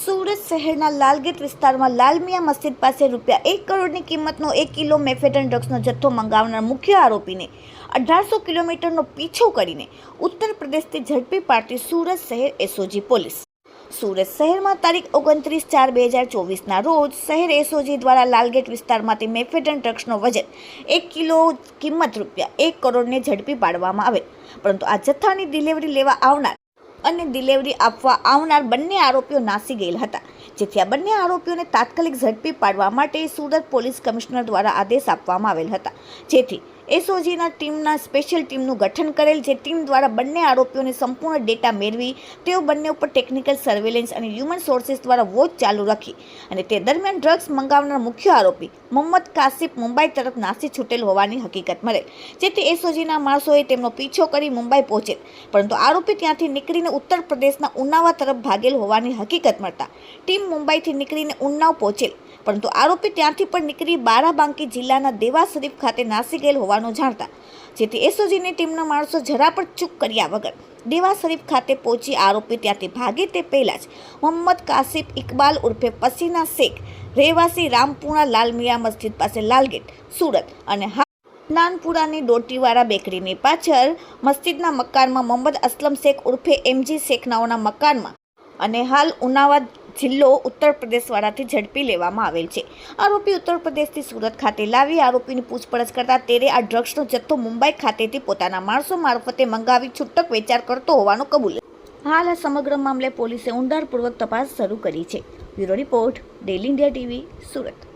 સુરત શહેરના લાલગેટ વિસ્તારમાં લાલમિયા મસ્જિદ પાસે રૂપિયા એક કરોડની કિંમતનો એક કિલો મેફેડન ડ્રગ્સનો જથ્થો મંગાવનાર મુખ્ય આરોપીને અઢારસો કિલોમીટરનો પીછો કરીને ઉત્તર પ્રદેશથી ઝડપી પાડતી સુરત શહેર એસઓજી પોલીસ. સુરત શહેરમાં તારીખ ઓગણત્રીસ ચાર બે હજાર ચોવીસના રોજ શહેર એસઓજી દ્વારા લાલગેટ વિસ્તારમાંથી મેફેડન ડ્રગ્સનો વજન એક કિલો કિંમત રૂપિયા એક કરોડને ઝડપી પાડવામાં આવે. પરંતુ આ જથ્થાની ડિલિવરી લેવા આવનાર અને ડિલિવરી આપવા આવનાર બંને આરોપીઓ નાસી ગયેલ હતા, જેથી આ બંને આરોપીઓને તાત્કાલિક ઝડપી પાડવા માટે સુરત પોલીસ કમિશનર દ્વારા આદેશ આપવામાં આવેલ હતા, જેથી એસઓજીના ટીમના સ્પેશિયલ ટીમનું ગઠન કરેલ જે ટીમ દ્વારા બંને આરોપીઓને સંપૂર્ણ ડેટા મેળવી, તેઓ બંને ઉપર ટેકનિકલ સર્વેલન્સ અને હ્યુમન સોર્સિસ દ્વારા વોચ ચાલુ રાખી અને તે દરમિયાન ડ્રગ્સ મંગાવનાર મુખ્ય આરોપી મોહમ્મદ કાસિફ મુંબઈ તરફ નાસી છૂટેલ હોવાની હકીકત મળેલ. જેથી એસઓજીના માણસોએ તેમનો પીછો કરી મુંબઈ પહોંચે પરંતુ આરોપી ત્યાંથી નીકળીને ઉત્તર પ્રદેશના ઉન્નાવા તરફ ભાગેલ હોવાની હકીકત મળતા ટીમ મુંબઈથી નીકળીને ઉન્નાવ પહોંચેલ. પરંતુ આરોપી ત્યાંથી પણ નીકળી બારાબાંકી જિલ્લાના દેવા શરીફ ખાતે નાસી ગયેલ હોવાનું જાણતા. જેથી એસઓજીની ટીમના માણસો જરા પણ ચૂક કર્યા વગર દેવા શરીફ ખાતે પહોંચી આરોપી ત્યાંથી ભાગે તે પહેલાં જ મોહમ્મદ કાસિફ ઇકબાલ ઉર્ફે પસીના શેખ, રહેવાસી રામપુરા લાલમિયા મસ્જિદ પાસે લાલગેટ, સુરત અને નાનપુરાની ડોટીવાળા બેકરીની પાછળ મસ્જિદના મકાનમાં મોહમ્મદ અસલમ શેખ ઉર્ફે એમજી શેખનાઓના મકાનમાં અને હાલ ઉનાવા જિલ્લો ઉત્તર પ્રદેશવાળાથી ઝડપી લેવામાં આવેલ છે. આરોપી ઉત્તર પ્રદેશથી સુરત ખાતે લાવી, આરોપીની પૂછપરછ કરતા તેરે આ ડ્રગ્સનો જથ્થો મુંબઈ ખાતેથી પોતાના માણસો મારફતે મંગાવી છૂટક વેચાર કરતો હોવાનું કબૂલ હાલ આ સમગ્ર મામલે પોલીસે ઊંડાણપૂર્વક તપાસ શરૂ કરી છે. Bureau report daily India TV, Surat.